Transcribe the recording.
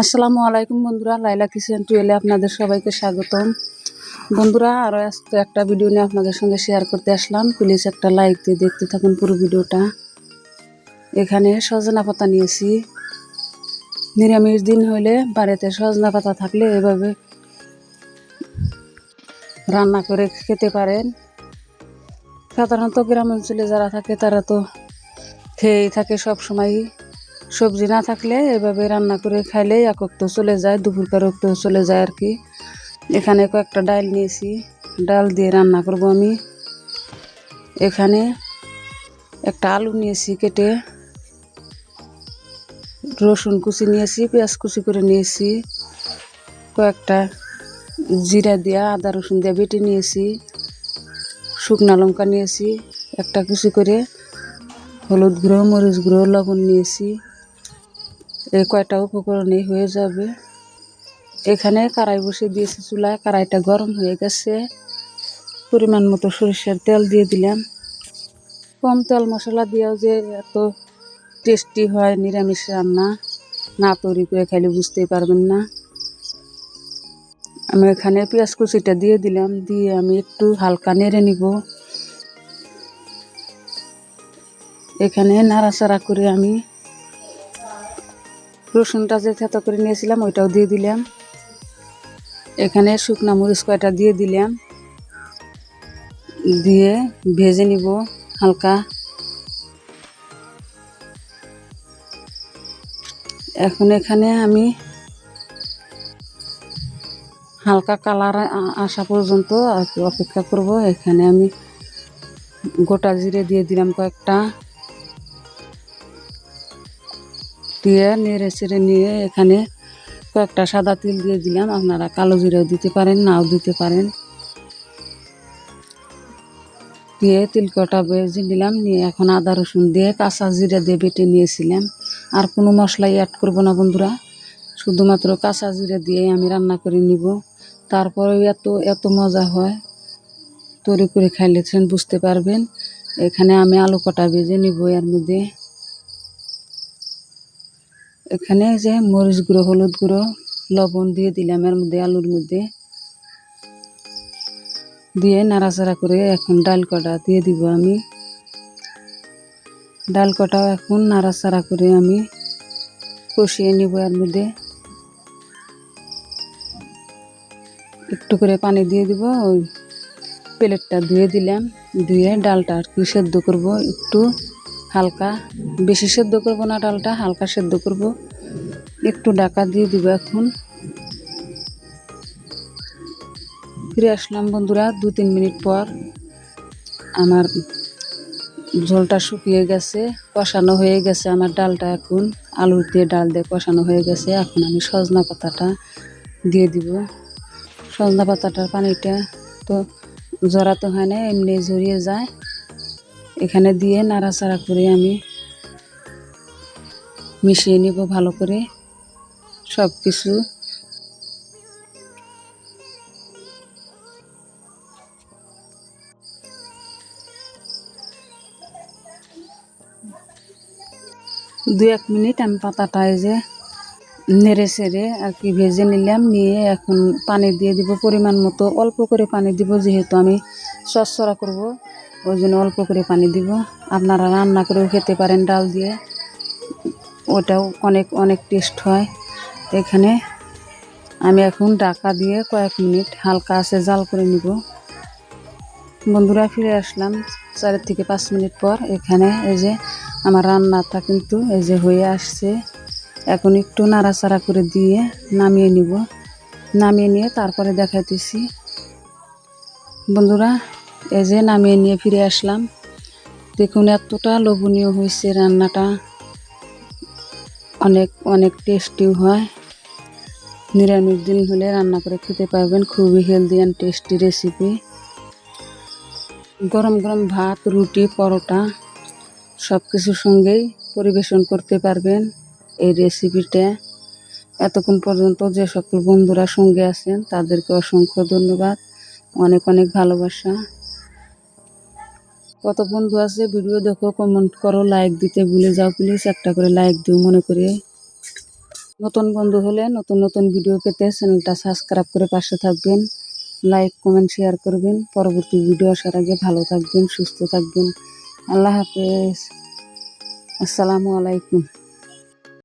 আসসালামু আলাইকুম বন্ধুরা, লাইলা কিচেন টুয়েলে আপনাদের সবাইকে স্বাগতম। বন্ধুরা আরও আজকে একটা ভিডিও নিয়ে আপনাদের সঙ্গে শেয়ার করতে আসলাম। প্লিজ একটা লাইক দিয়ে দেখতে থাকুন পুরো ভিডিওটা। এখানে সজনা পাতা নিয়েছি। নিরামিষ দিন হইলে বাড়িতে সজনা পাতা থাকলে এভাবে রান্না করে খেতে পারেন। সাধারণত গ্রাম অঞ্চলে যারা থাকে তারা তো খেয়েই থাকে সব সময়ই সবজি না থাকলে এভাবে রান্না করে খাইলে এক তো চলে যায়, দুপুরকার তো চলে যায় আর কি। এখানে কয়েকটা ডাল নিয়েছি, ডাল দিয়ে রান্না করব আমি। এখানে একটা আলু নিয়েছি কেটে, রসুন কুচি নিয়েছি, পেঁয়াজ কুচি করে নিয়েছি, কয়েকটা জিরা দিয়া, আদা রসুন দিয়ে বেটে নিয়েছি, শুকনা লঙ্কা নিয়েছি, একটা কুচি করে হলুদ গুঁড়ো, মরিচ গুঁড়ো, লবণ নিয়েছি। এই কয়টা উপকরণই হয়ে যাবে? এখানে কড়াই বসে দিয়েছি চুলায়, কড়াইটা গরম হয়ে গেছে। পরিমাণ মতো সরিষার তেল দিয়ে দিলাম। কম তেল মশলা দিয়েও যে এত টেস্টি হয় নিরামিষ রান্না, না তৈরি করে খাইলে বুঝতেই পারবেন না। আমি এখানে পেঁয়াজ কুচিটা দিয়ে দিলাম, দিয়ে আমি একটু হালকা নেড়ে নিব। এখানে নাড়াচাড়া করে আমি রসুনটা যে থেতো করে নিয়েছিলাম, ওইটাও দিয়ে দিলাম। এখানে শুকনা মরিচ কয়টা দিয়ে দিলাম। দিয়ে ভেজে নিব হালকা। এখন এখানে আমি হালকা কালার আসা পর্যন্ত অপেক্ষা করব। এখানে আমি গোটা জিরে দিয়ে দিলাম কয়েকটা। দিয়ে নেড়ে চেড়ে নিয়ে এখানে কয়েকটা সাদা তিল দিয়ে দিলাম। আপনারা কালো জিরাও দিতে পারেন, নাও দিতে পারেন। দিয়ে তিল কটা বেজে নিলাম, নিয়ে এখন আদা রসুন দিয়ে কাঁচা জিরা দিয়ে বেটে নিয়েছিলাম। আর কোনো মশলাই অ্যাড করব না বন্ধুরা, শুধুমাত্র কাঁচা জিরা দিয়ে আমি রান্না করে নিব। তারপরেও এত এত মজা হয়, তৈরি করে খাইলে বুঝতে পারবেন। এখানে আমি আলু কটা ভেজে নিব এর মধ্যে। এখানে যে মরিচ গুঁড়ো, হলুদ গুঁড়ো, লবণ দিয়ে দিলাম। এর মধ্যে আলুর মধ্যে দিয়ে নাড়াচাড়া করে এখন ডাল কটা দিয়ে দিব আমি। ডাল কটাও এখন নাড়াচাড়া করে আমি কষিয়ে নিব এর মধ্যে। একটু করে পানি দিয়ে দিব, ওই প্লেটটা ধুয়ে দিলাম। ধুয়ে ডালটা আর কি সেদ্ধ করব একটু। হালকা। বেশি সেদ্ধ করব না ডালটা, হালকা সেদ্ধ করব। একটু ডাকা দিয়ে দিব এখন। ফিরে আসলাম বন্ধুরা দু তিন মিনিট পর। আমার ঝোলটা শুকিয়ে গেছে, কষানো হয়ে গেছে আমার ডালটা এখন। আলু দিয়ে ডাল দিয়ে কষানো হয়ে গেছে, এখন আমি সজনা পাতাটা দিয়ে দিব। সজনা পাতাটার পানিটা তো জড়াতে হয় না, এমনি জড়িয়ে যায়। এখানে দিয়ে নাড়াচাড়া করে আমি মিশিয়ে নিব ভালো করে। সব কিছু দু এক মিনিট আমি পাতাটায় যে নেড়ে সেড়ে আর কি ভেজে নিলাম, নিয়ে এখন পানি দিয়ে দিব পরিমাণ মতো। অল্প করে পানি দিব যেহেতু আমি সসরা করব। ওই জন্য অল্প করে পানি দিব। আপনারা রান্না করেও খেতে পারেন ডাল দিয়ে। ওটাও অনেক অনেক টেস্ট হয়। এখানে আমি এখন ডাকা দিয়ে কয়েক মিনিট হালকা আছে জাল করে নিব। বন্ধুরা, ফিরে আসলাম চার থেকে পাঁচ মিনিট পর। এখানে এই যে আমার রান্নাটা কিন্তু এই যে হয়ে আসছে। এখন একটু নাড়াচাড়া করে দিয়ে নামিয়ে নিব। নামিয়ে নিয়ে তারপরে দেখাইতেছি। বন্ধুরা যে নামিয়ে নিয়ে ফিরে আসলাম। দেখুন, এতটা লোভনীয় হয়েছে রান্নাটা। অনেক অনেক টেস্টিও হয়। নিরামিষ দিন হলে রান্না করে খেতে পারবেন। খুবই হেলদি অ্যান্ড টেস্টি রেসিপি গরম গরম ভাত, রুটি, পরোটা সব কিছুর সঙ্গেই পরিবেশন করতে পারবেন এই রেসিপিটা এতক্ষণ পর্যন্ত যে সকল বন্ধুরা সঙ্গে আছেন, তাদেরকে অসংখ্য ধন্যবাদ। অনেক অনেক ভালোবাসা। কত বন্ধু আছে, ভিডিও দেখো কমেন্ট করো লাইক দিতে ভুলে যাও প্লিজ একটা করে লাইক দিও মনে করে নতুন বন্ধু হলে নতুন নতুন ভিডিও পেতে চ্যানেলটা সাবস্ক্রাইব করে পাশে থাকবেন। লাইক কমেন্ট শেয়ার করবেন। পরবর্তী ভিডিও আসার আগে ভালো থাকবেন, সুস্থ থাকবেন। আল্লাহ হাফেজ। আসসালামু আলাইকুম।